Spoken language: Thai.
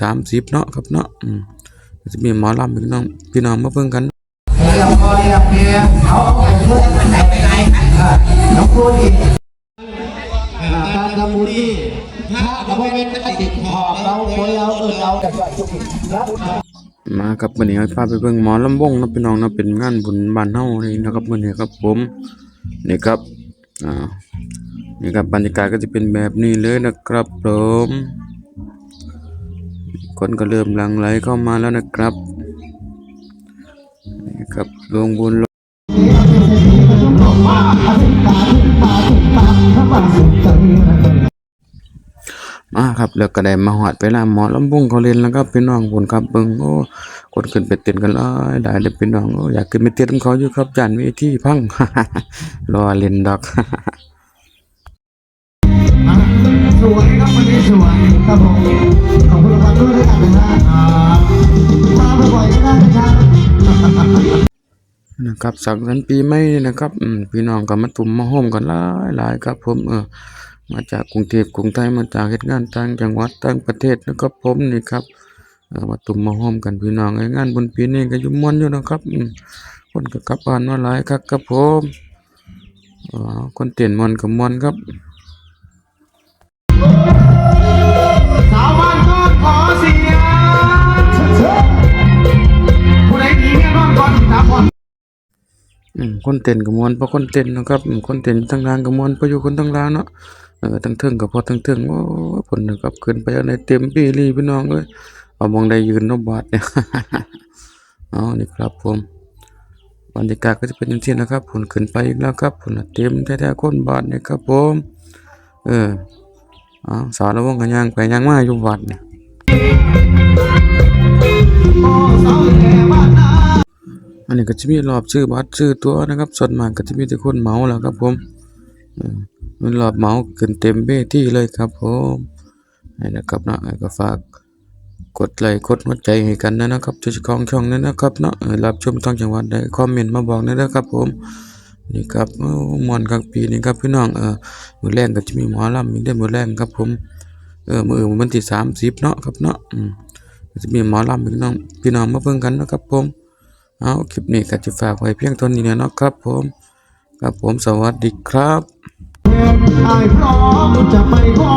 สามสิบเนาะครับเนาะอืมก็จะมีหมอลำพี่น้องพี่น้องมาเบิ่งกันเราพอเรียบเพียเขาไปเพื่อนมันไหนไปไหนน้องครูอีกการทำบุญนี่ถ้าเราไม่เป็นติดขอบเราคนเราเออเราแต่ก็จุกรับมาครับวันนี้ให้พาไปเบิ่งหมอลำวงเนาะพี่น้องเนาะเป็นงานบุญบ้านเฮานี่นะครับมื้อนี้ครับผมนี่ครับอ่านี่ครับบรรยากาศก็จะเป็นแบบนี้เลยนะครับผม คนก็เริ่มหลั่งไหลเข้ามาแล้วนะครับครับลงบุญลงมาครับแล้วก็ได้มาหอดเวลาหมอลำวงเขาเล่นแล้วครับพี่น้องบุญครับเบิงโอ้คนขึ้นไปเต้นกันหลายได้เลยพี่น้องโอ้อยากขึ้นไปเต้นกับเขาอยู่ครับจานเวทีพังรอเล่นดอกสวยครับวันนี้สวยครับผมขอบคุณ นะครับสักสันปีใหม่นะครับอืมพี่น้องก็มาตุ่มมาโฮมกันหลายหลายครับผมเออมาจากกรุงเทพกรุงไทยมาจากเฮ็ดงานต่างจังหวัดต่างประเทศนะครับผมนี่ครับเออมาตุ่มมาโฮมกันพี่น้องไอ้งานบุญปีนี้ก็ยู่ม่วนอยู่นะครับอืมคนก็กลับบ้านมาหลายครับครับผมอ๋อคนเต้นม่วนก็ม่วนครับ อืมคนเต้นก็ม่วนเพราะคนเต้นนะครับอืมคนเต้นทั้งล่างก็ม่วนเพราะอยู่คนทั้งล่างเนาะเออทั้งเทิงก็พอทั้งเทิงโอ้ผลนะครับขึ้นไปในเต็มปีรีพี่น้องเอ้ยเอามองได้ยืนนาะบาดเนี่ยเอานี่ครับผมบรรยากาศก็จะเป็นอย่างนี้นะครับผลขึ้นไปอีกแล้วครับผลเต็มแท้ๆคนบาดเนี่ยครับผมเออเอาสาวระวงกันย่างไปย่างมาอยู่วัดเนี่ย นนาอันนี้ก็จะมีรอบซื้อบัตรซื้อตัวนะครับส่วนมากก็จะมีแต่คนเมาแล้วครับผมเออมันรอบเมาขึ้นเต็มเวทีเลยครับผมนี่นะครับเนาะก็ฝากกดไลค์กดหัวใจให้กันนะนะครับช่วยของช่องนั้นนะครับเนาะรับชมทางจังหวัดได้คอมเมนต์มาบอกนะนะครับผมนี่ครับโอ้มวนครับปีนี้ครับพี่น้องเออมือแรงก็จะมีหมอลำมีได้มือแรงครับผมเออมือวันที่30เนาะครับเนาะจะมีหมอลำพี่น้องพี่น้องมาเบิ่งกันนะครับผม เอาคลิปนี้ก็จะฝากไว้เพียงเท่านี้นะเนาะครับผม ครับผมสวัสดีครับไอ้พร้อมจะไปขอ